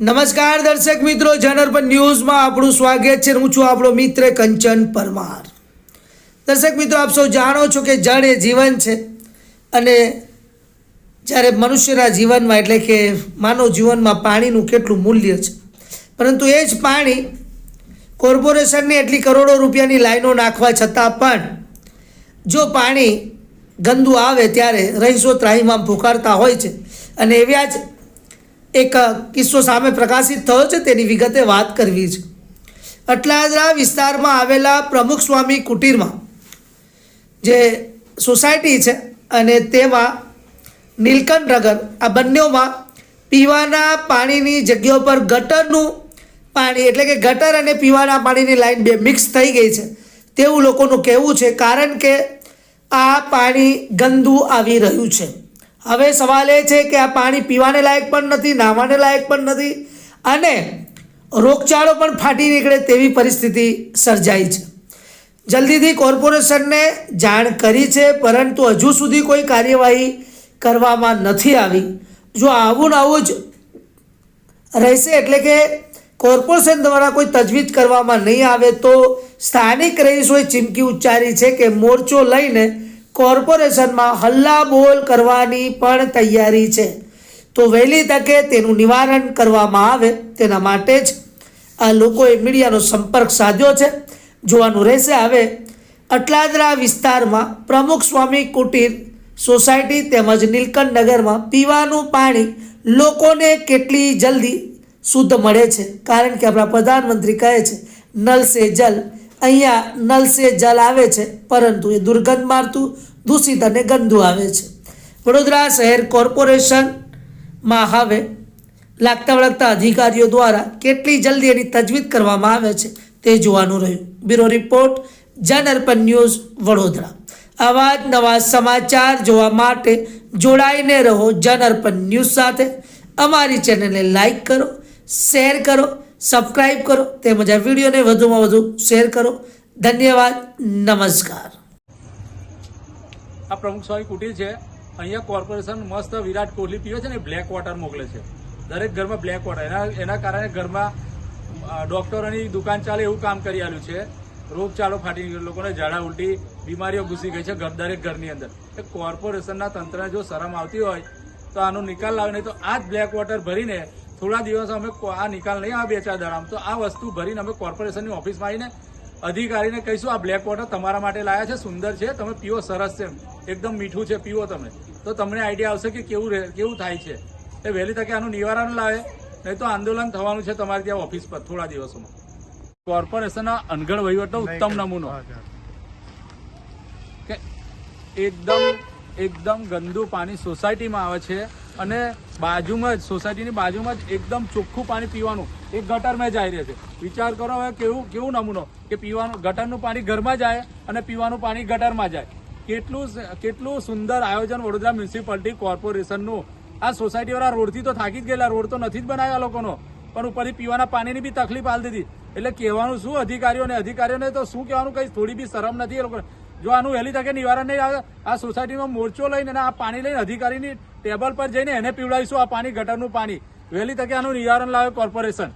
નમસ્કાર દર્શક મિત્રો જનરપન ન્યૂઝમાં આપણું સ્વાગત છે હું છું આપણો મિત્ર કંચન પરમાર. દર્શક મિત્રો, આપ સૌ જાણો છો કે જળ એ જીવન છે અને જ્યારે મનુષ્યના જીવનમાં એટલે કે માનવ જીવનમાં પાણીનું કેટલું મૂલ્ય છે. પરંતુ એ જ પાણી કોર્પોરેશનની એટલી કરોડો રૂપિયાની લાઈનો નાખવા છતાં પણ જો પાણી ગંદુ આવે ત્યારે રહીશો ત્રાહીમાં પુકારતા હોય છે. અને એવા જ એક કિસ્સો સામે પ્રકાશિત થયો છે, તેની વિગતે વાત કરવી છે. અટલાદરા વિસ્તારમાં આવેલા પ્રમુખ સ્વામી કુટીરમાં જે સોસાયટી છે અને તેમાં નીલકંઠ નગર, આ બંનેમાં પીવાના પાણીની જગ્યાઓ પર ગટરનું પાણી, એટલે કે ગટર અને પીવાના પાણીની લાઈન બે મિક્સ થઈ ગઈ છે. તેવું લોકોનું કહેવું છે, કારણ કે આ પાણી ગંદુ આવી રહ્યું છે. હવે સવાલ એ છે કે આ પાણી પીવાને લાયક પણ નથી, નાહવાને લાયક પણ નથી અને રોગચાળો પણ ફાટી નીકળે તેવી પરિસ્થિતિ સર્જાઈ છે. જલ્દીથી કોર્પોરેશનને જાણ કરી છે, પરંતુ હજુ સુધી કોઈ કાર્યવાહી કરવામાં નથી આવી. જો આવું ને આવું જ રહેશે એટલે કે કોર્પોરેશન દ્વારા કોઈ તજવીજ કરવામાં નહીં આવે તો સ્થાનિક રહીશોએ ચીમકી ઉચ્ચારી છે કે મોરચો લઈને કોર્પોરેશનમાં હલ્લા બોલ કરવાની પણ તૈયારી છે. તો વહેલી તકે તેનું નિવારણ કરવામાં આવે તેના માટે જ આ લોકોએ મીડિયાનો સંપર્ક સાધ્યો છે. જોવાનું રહેશે હવે અટલાદરા વિસ્તારમાં પ્રમુખ સ્વામી કુટીર સોસાયટી તેમજ નીલકંઠ નગરમાં પીવાનું પાણી લોકોને કેટલી જલ્દી શુદ્ધ મળે છે. કારણ કે આપણા પ્રધાનમંત્રી કહે છે, નલ સે જલ. અહીંયા નલ જલ આવે છે, પરંતુ એ દુર્ગંધ મારતું, દૂષિત અને ગંદુ આવે છે. વડોદરા શહેર કોર્પોરેશનમાં હવે લાગતા વળગતા અધિકારીઓ દ્વારા કેટલી જલ્દી એની તજવીજ કરવામાં આવે છે તે જોવાનું રહ્યું. Bureau report Janarpan news Vadodara. આવા જ નવા સમાચાર જોવા માટે જોડાઈને રહો જનઅર્પણ ન્યૂઝ સાથે. અમારી ચેનલને લાઈક કરો, શેર કરો સબસ્ક્રાઈબ કરો તેમજ આ વિડીયોને વધુમાં વધુ શેર કરો. ધન્યવાદ. નમસ્કાર. આ પ્રમુખ સ્વામી કુટીર છે. અહીંયા કોર્પોરેશન મસ્ત વિરાટ કોહલી પીવે છે ને બ્લેક વોટર મોકલે છે. દરેક ઘરમાં બ્લેક વોટર એના એના કારણે ઘરમાં ડોક્ટરોની દુકાન ચાલે એવું કામ કરી આલ્યું છે. રોગચાળો ફાટી નીકળ્યો લોકોને ઝાડા ઉલટી, બીમારીઓ ઘૂસી ગઈ છે દરેક ઘરની અંદર. એ કોર્પોરેશનના તંત્રને જો શરમ આવતી હોય, તો આનો નિકાલ લાવે. નહીં તો આ જ બ્લેક વોટર ભરીને થોડા દિવસ અમે આ નિકાલ નહીં આવે બે ચાર દાડામાં. તો આ વસ્તુ ભરીને અમે કોર્પોરેશનની ઓફિસમાં આવીને અધિકારીને કહીશું આ બ્લેક વોટર તમારા માટે લાયા છે સુંદર છે તમે પીવો સરસ છે એકદમ મીઠું છે પીવો તમે. તો તમને આઈડિયા આવશે કે કેવું કેવું થાય છે. એ વહેલી તકે આનું નિવારણ લાવે નહીં તો આંદોલન થવાનું છે તમારી ત્યાં ઓફિસ પર થોડા દિવસોમાં. કોર્પોરેશનના અનગઢ વહીવટનો ઉત્તમ નમૂનો. કે એકદમ એકદમ ગંદુ પાણી સોસાયટીમાં આવે છે. અને બાજુમાં જ, સોસાયટીની બાજુમાં જ એકદમ ચોખ્ખું પાણી પીવાનું. એ ગટરમાં જાય રહે છે વિચાર કરો હવે કેવું કેવું નમૂનો? કે પીવાનું, ગટરનું પાણી ઘરમાં જાય અને પીવાનું પાણી ગટરમાં જાય. કેટલું કેટલું સુંદર આયોજન વડોદરા મ્યુનિસિપાલિટી કોર્પોરેશનનું. આ સોસાયટીવાળા રોડથી તો થાકી જ ગયેલા, રોડ તો નથી જ બનાવ્યા લોકોનો. પણ ઉપરથી પીવાના પાણીની બી તકલીફ હાલ દીધી. એટલે કહેવાનું શું અધિકારીઓને? અધિકારીઓને તો શું કહેવાનું? કંઈ થોડી બી શરમ નથી એ લોકોને. જો આનું વહેલી તકે નિવારણ નહીં આવે, આ સોસાયટીમાં મોરચો લઈને આ પાણી લઈને અધિકારીની ટેબલ પર જઈને એને પીવડાવીશું આ પાણી, ગટરનું પાણી. વહેલી તકે આનું નિવારણ લાવે કોર્પોરેશન.